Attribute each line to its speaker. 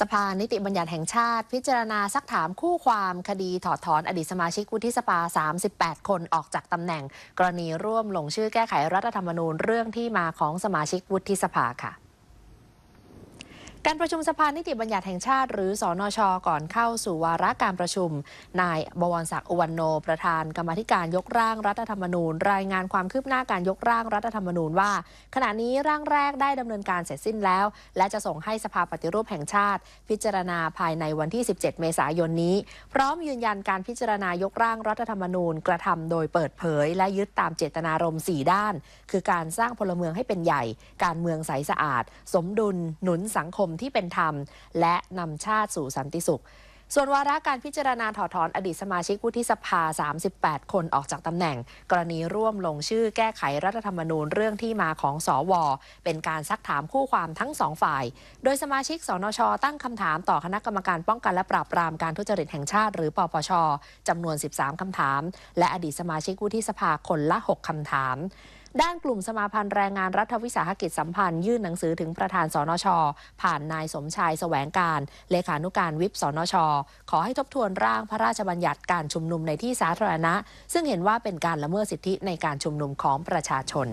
Speaker 1: สภานิติบัญญัติแห่งชาติ พิจารณาซักถามคู่ความคดีถอดถอนอดีตสมาชิกวุฒิสภา 38 คนออกจากตำแหน่ง กรณีร่วมลงชื่อแก้ไขรัฐธรรมนูญเรื่องที่มาของสมาชิกวุฒิสภาค่ะ การประชุมสภานิติบัญญัติแห่งชาติหรือสอนชก่อนเข้าสู่วาระการประชุม นายบวรศักดิ์อุวันโน ประธานกรรมธิการยกร่างรัฐธรรมนูญ รายงานความคืบหน้าการยกร่างรัฐธรรมนูญว่า ขณะนี้ร่างแรกได้ดำเนินการเสร็จสิ้นแล้ว และจะส่งให้สภาปฏิรูปแห่งชาติ พิจารณาภายในวันที่ 17 เมษายนนี้ พร้อมยืนยันการพิจารณายกร่างรัฐธรรมนูญ กระทำโดยเปิดเผย และยึดตามเจตนารมณ์4ด้าน คือการสร้างพลเมืองให้เป็นใหญ่ การเมืองใสสะอาด สมดุลหนุนสังคมที่เป็นธรรม และนำชาติสู่สันติสุข ส่วนวาระการพิจารณาถอดถอนอดีตสมาชิกวุฒิสภา 38 คนออกจากตำแหน่ง กรณีร่วมลงชื่อแก้ไขรัฐธรรมนูญเรื่องที่มาของสอวอเป็นการซักถามคู่ความทั้งสองฝ่าย โดยสมาชิกสนช ตั้งคำถามต่อคณะกรรมการป้องกันและปราบปรามการทุจริตแห่งชาติ หรือปปชจำนวน 13คำถาม และอดีตสมาชิกวุฒิสภาคนละ 6คำถาม ด้านกลุ่มสมาพันธ์แรงงานรัฐวิสาหกิจสัมพันธ์ ยื่นหนังสือถึงประธานสนช ผ่านนายสมชายแสวงการ เลขานุการวิปสนช ขอให้ทบทวนร่างพระราชบัญญัติการชุมนุมในที่สาธารณะ ซึ่งเห็นว่าเป็นการละเมิดสิทธิในการชุมนุมของประชาชน